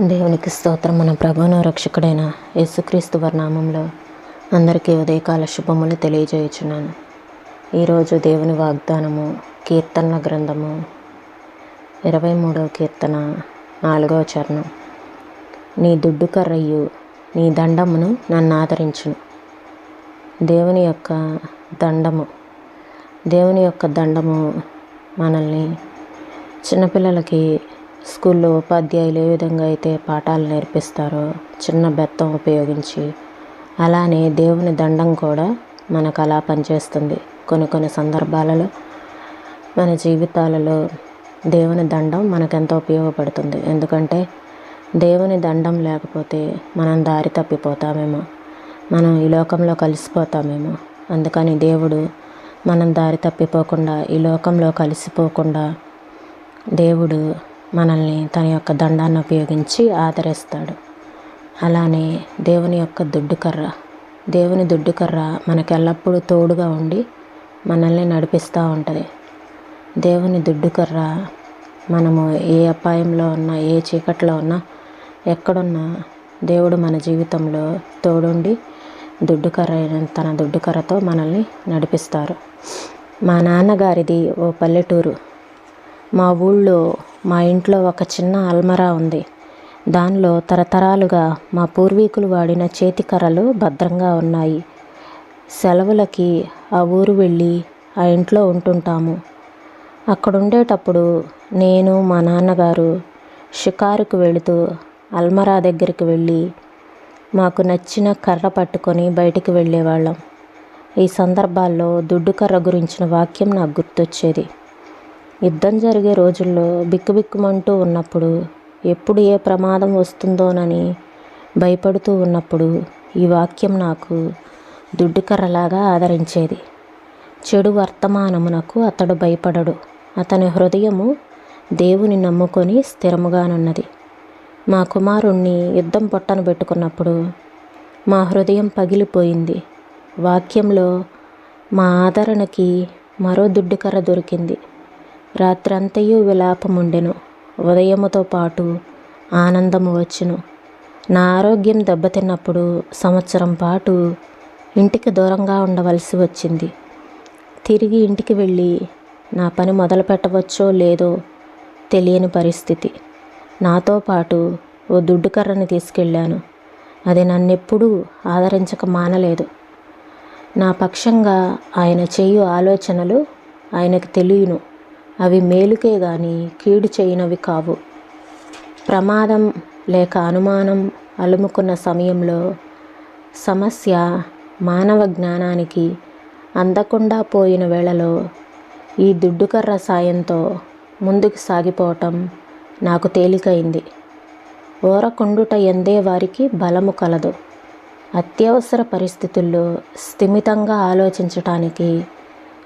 దేవునికి స్తోత్రం. మన ప్రభువును రక్షకుడైన యేసుక్రీస్తు వర్ణామంలో అందరికీ ఉదయకాల శుభములు తెలియజేయుచున్నాను. ఈరోజు దేవుని వాగ్దానము కీర్తనల గ్రంథము ఇరవై మూడవ కీర్తన నాలుగవ చరణం. నీ దుడ్డు కర్రయ్యు నీ దండమును నన్ను ఆదరించును. దేవుని యొక్క దండము దేవుని యొక్క దండము మనల్ని చిన్నపిల్లలకి స్కూల్లో ఉపాధ్యాయులు ఏ విధంగా అయితే పాఠాలు నేర్పిస్తారో చిన్న బెత్తం ఉపయోగించి అలానే దేవుని దండం కూడా మనకు అలా పనిచేస్తుంది. కొన్ని కొన్ని సందర్భాలలో మన జీవితాలలో దేవుని దండం మనకెంతో ఉపయోగపడుతుంది. ఎందుకంటే దేవుని దండం లేకపోతే మనం దారి తప్పిపోతామేమో. మనం ఈ లోకంలో కలిసిపోతామేమో. అందుకని దేవుడు మనం దారి తప్పిపోకుండా ఈ లోకంలో కలిసిపోకుండా దేవుడు మనల్ని తన యొక్క దండాన్ని ఉపయోగించి ఆదరిస్తాడు. అలానే దేవుని యొక్క దుడ్డుకర్ర దేవుని దుడ్డుకర్ర మనకు ఎల్లప్పుడూ తోడుగా ఉండి మనల్ని నడిపిస్తూ ఉంటుంది. దేవుని దుడ్డుకర్ర మనము ఏ అపాయంలో ఉన్నా ఏ చీకట్లో ఉన్నా ఎక్కడున్నా దేవుడు మన జీవితంలో తోడుండి దుడ్డుకర్ర అయిన తన దుడ్డుకర్రతో మనల్ని నడిపిస్తారు. మా నాన్నగారిది ఓ పల్లెటూరు. మా ఊళ్ళో మా ఇంట్లో ఒక చిన్న అల్మరా ఉంది. దానిలో తరతరాలుగా మా పూర్వీకులు వాడిన చేతి కర్రలు భద్రంగా ఉన్నాయి. సెలవులకి ఆ ఊరు వెళ్ళి ఆ ఇంట్లో ఉంటుంటాము. అక్కడ ఉండేటప్పుడు నేను మా నాన్నగారు షికారుకు వెళుతూ అల్మరా దగ్గరికి వెళ్ళి మాకు నచ్చిన కర్ర పట్టుకొని బయటికి వెళ్ళేవాళ్ళం. ఈ సందర్భాల్లో దుడ్డు కర్ర గురించిన వాక్యం నాకు గుర్తొచ్చేది. యుద్ధం జరిగే రోజుల్లో బిక్కుబిక్కుమంటూ ఉన్నప్పుడు ఎప్పుడు ఏ ప్రమాదం వస్తుందోనని భయపడుతూ ఉన్నప్పుడు ఈ వాక్యం నాకు దుడ్డుకర్రలాగా ఆదరించేది. చెడు వర్తమానమునకు అతడు భయపడడు. అతని హృదయము దేవుని నమ్ముకొని స్థిరముగానున్నది. మా కుమారుణ్ణి యుద్ధం పొట్టను పెట్టుకున్నప్పుడు మా హృదయం పగిలిపోయింది. వాక్యంలో మా ఆదరణకి మరో దుడ్డుకర్ర దొరికింది. రాత్రంతయు విలాపముండెను. ఉదయముతో పాటు ఆనందము వచ్చును. నా ఆరోగ్యం దెబ్బతిన్నప్పుడు సంవత్సరం పాటు ఇంటికి దూరంగా ఉండవలసి వచ్చింది. తిరిగి ఇంటికి వెళ్ళి నా పని మొదలు పెట్టవచ్చో లేదో తెలియని పరిస్థితి. నాతో పాటు ఓ దుడ్డు కర్రని తీసుకెళ్ళాను. అది నన్నెప్పుడూ ఆదరించక మానలేదు. నా పక్షంగా ఆయన చేయు ఆలోచనలు ఆయనకు తెలియను. అవి మేలుకే గాని కీడు చేయనవి కావు. ప్రమాదం లేక అనుమానం అలుముకున్న సమయంలో సమస్య మానవ జ్ఞానానికి అందకుండా పోయిన వేళలో ఈ దుడ్డుకర్ర సాయంతో ముందుకు సాగిపోవటం నాకు తేలికైంది. ఓరకుండుట ఎందే వారికి బలము కలదు. అత్యవసర పరిస్థితుల్లో స్థిమితంగా ఆలోచించటానికి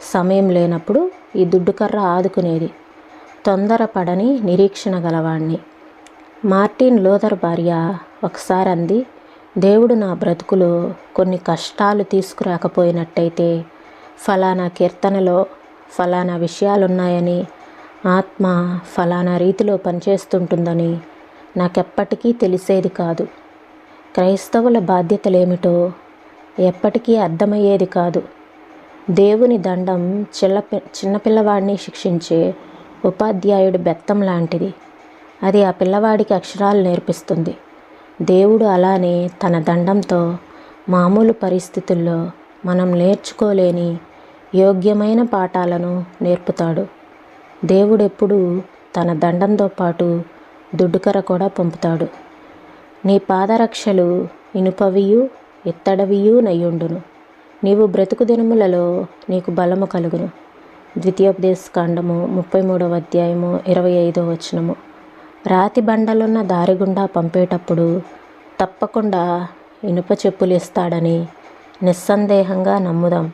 సమయం లేనప్పుడు ఈ దుడ్డుకర్ర ఆదుకునేది. తొందరపడని నిరీక్షణ గలవాణ్ణి. మార్టిన్ లోదర్ భార్య ఒకసారి అంది దేవుడు నా బ్రతుకులో కొన్ని కష్టాలు తీసుకురాకపోయినట్టయితే ఫలానా కీర్తనలో ఫలానా విషయాలున్నాయని ఆత్మ ఫలానా రీతిలో పనిచేస్తుంటుందని నాకెప్పటికీ తెలిసేది కాదు. క్రైస్తవుల బాధ్యతలేమిటో ఎప్పటికీ అర్థమయ్యేది కాదు. దేవుని దండం చిల్ల చిన్నపిల్లవాడిని శిక్షించే ఉపాధ్యాయుడి బెత్తం లాంటిది. అది ఆ పిల్లవాడికి అక్షరాలు నేర్పిస్తుంది. దేవుడు అలానే తన దండంతో మామూలు పరిస్థితుల్లో మనం నేర్చుకోలేని యోగ్యమైన పాఠాలను నేర్పుతాడు. దేవుడెప్పుడు తన దండంతో పాటు దుడ్డుకర కూడా పంపుతాడు. నీ పాదరక్షలు ఇనుపవియు ఇత్తడవియు నయ్యుండును. నీవు బ్రతుకు దినములలో నీకు బలము కలుగును. ద్వితీయోపదేశకాండము ముప్పై మూడవ అధ్యాయము ఇరవై ఐదో వచనము. రాతి బండలున్న దారి గుండా పంపేటప్పుడు తప్పకుండా ఇనుప చెప్పులు ఇస్తాడని నిస్సందేహంగా నమ్ముదాం.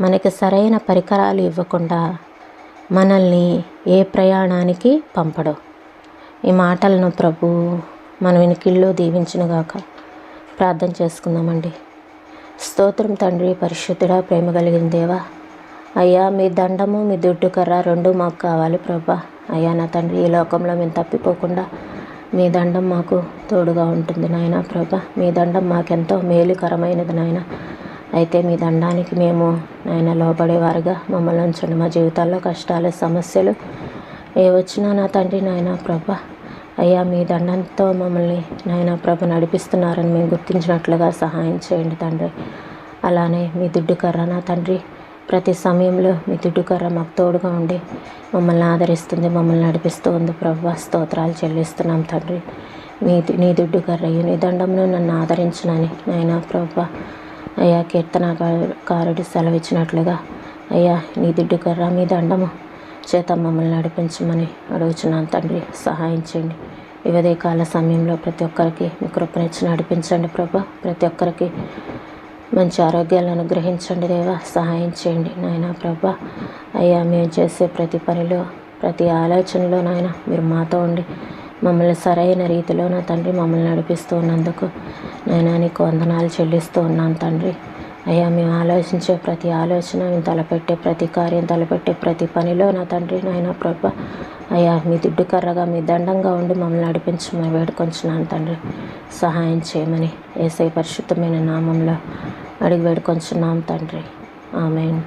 మనకి సరైన పరికరాలు ఇవ్వకుండా మనల్ని ఏ ప్రయాణానికి పంపడు. ఈ మాటలను ప్రభు మన వినికిల్లో దీవించునుగాక. ప్రార్థన చేసుకుందామండి. స్తోత్రం తండ్రి పరిశుద్ధుడా ప్రేమ కలిగిన దేవా. అయ్యా మీ దండము మీ దుడ్డు కర్ర రెండు మాకు కావాలి ప్రభా. అయ్యా నా తండ్రి ఈ లోకంలో మేము తప్పిపోకుండా మీ దండం మాకు తోడుగా ఉంటుంది నాయన ప్రభ. మీ దండం మాకెంతో మేలుకరమైనది నాయన. అయితే మీ దండానికి మేము నాయన లోబడేవారుగా. మమ్మల్ని ఉంచండి. మా జీవితాల్లో కష్టాలు సమస్యలు ఏ వచ్చినా నా తండ్రి నాయన ప్రభ. అయ్యా మీ దండంతో మమ్మల్ని నాయన ప్రభు నడిపిస్తున్నారని మేము గుర్తించినట్లుగా సహాయం చేయండి తండ్రి. అలానే మీ దుడ్డు కర్ర నా తండ్రి ప్రతి సమయంలో మీ దుడ్డు కర్ర మాకు తోడుగా ఉండి మమ్మల్ని ఆదరిస్తుంది మమ్మల్ని నడిపిస్తూ ఉంది ప్రభు. స్తోత్రాలు చెల్లిస్తున్నాం తండ్రి. మీ నీ దుడ్డు కర్రయ్య నీ దండంలో నన్ను ఆదరించునని నాయన ప్రభు. అయ్యా కీర్తనకారుడు సెలవిచ్చినట్లుగా అయ్యా నీ దుడ్డు కర్ర మీ దండము చేత మమ్మల్ని నడిపించమని అడుగుచున్నాను తండ్రి. సహాయం చేయండి. ఈ ఉదయకాల సమయంలో ప్రతి ఒక్కరికి మీ కృపనిచ్చి నడిపించండి ప్రభా. ప్రతి ఒక్కరికి మంచి ఆరోగ్యాలను అనుగ్రహించండి దేవా. సహాయం చేయండి నాయన ప్రభా. అయ్యా మేము చేసే ప్రతి పనిలో ప్రతి ఆలోచనలో నాయన మీరు మాతో ఉండి మమ్మల్ని సరైన రీతిలో నా తండ్రి మమ్మల్ని నడిపిస్తూ ఉన్నందుకు నేను నీకు వందనాలు చెల్లిస్తూ ఉన్నాను తండ్రి. అయ్యా మేము ఆలోచించే ప్రతి ఆలోచన మేము తలపెట్టే ప్రతి కార్యం తలపెట్టే ప్రతి పనిలో నా తండ్రి నాయన ప్రభ. అయ్యా మీ దిడ్డు కర్రగా మీ దండంగా ఉండి మమ్మల్ని నడిపించమని వేడుకొంచున్నాను తండ్రి. సహాయం చేయమని ఏసై పరిశుద్ధమైన నామంలో అడిగి వేడుకొంచున్నాం తండ్రి. ఆమె